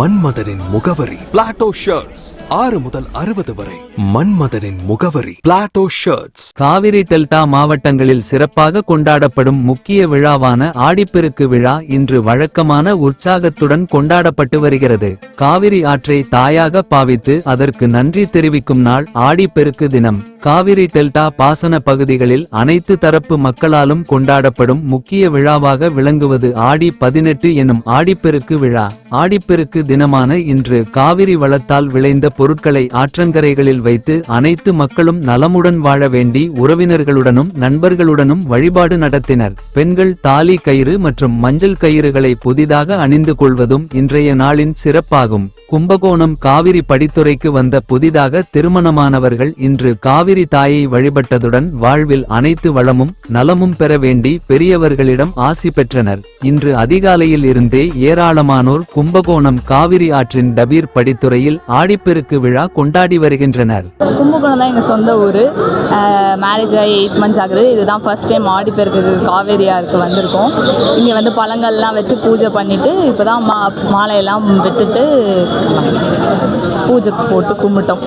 மன்மதனின் முகவரி. Plato shirts ஆறு முதல் அறுபது வரை. மன்மதனின் முகவரி. பிளாட்டோ ஷர்ட்ஸ் காவிரி டெல்டா மாவட்டங்களில் சிறப்பாக கொண்டாடப்படும் முக்கிய விழாவான ஆடிப்பெருக்கு விழா இன்று வழக்கமான உற்சாகத்துடன் கொண்டாடப்பட்டு வருகிறது. காவிரி ஆற்றை தாயாக பாவித்து அதற்கு நன்றி தெரிவிக்கும் நாள் ஆடிப்பெருக்கு தினம். காவிரி டெல்டா பாசன பகுதிகளில் அனைத்து தரப்பு மக்களாலும் கொண்டாடப்படும் முக்கிய விழாவாக விளங்குவது ஆடி பதினெட்டு எனும் ஆடிப்பெருக்கு விழா. ஆடிப்பெருக்கு தினமான இன்று காவிரி வளத்தால் விளைந்த பொருட்களை ஆற்றங்கரைகளில் வைத்து அனைத்து மக்களும் நலமுடன் வாழ வேண்டி உறவினர்களுடனும் நண்பர்களுடனும் வழிபாடு நடத்தினர். பெண்கள் தாலி கயிறு மற்றும் மஞ்சள் கயிறுகளை புதிதாக அணிந்து கொள்வதும் இன்றைய நாளின் சிறப்பாகும். கும்பகோணம் காவிரி படித்துறைக்கு வந்த புதிதாக திருமணமானவர்கள் இன்று காவிரி தாயை வழிபட்டதுடன் வாழ்வில் அனைத்து வளமும் நலமும் பெற வேண்டி பெரியவர்களிடம் ஆசி பெற்றனர். இன்று அதிகாலையில் இருந்தே ஏராளமானோர் கும்பகோணம் காவிரி ஆற்றின் டபீர் படித்துறையில் ஆடிப்பெருக்கு விழா கொண்டாடி வருகின்றனர் கும்பகோணம் தான் எங்கள் சொந்த ஊர் மேரேஜ் ஆகி எயிட் மந்த்ஸ் ஆகுது இதுதான் ஃபர்ஸ்ட் டைம் ஆடிப்பெருக்கு காவேரியாருக்கு வந்திருக்கோம் இங்கே வந்து பழங்கள்லாம் வச்சு பூஜை பண்ணிவிட்டு இப்போ தான் மா மாலையெல்லாம் விட்டுட்டு பூஜை போட்டு கும்பிட்டோம்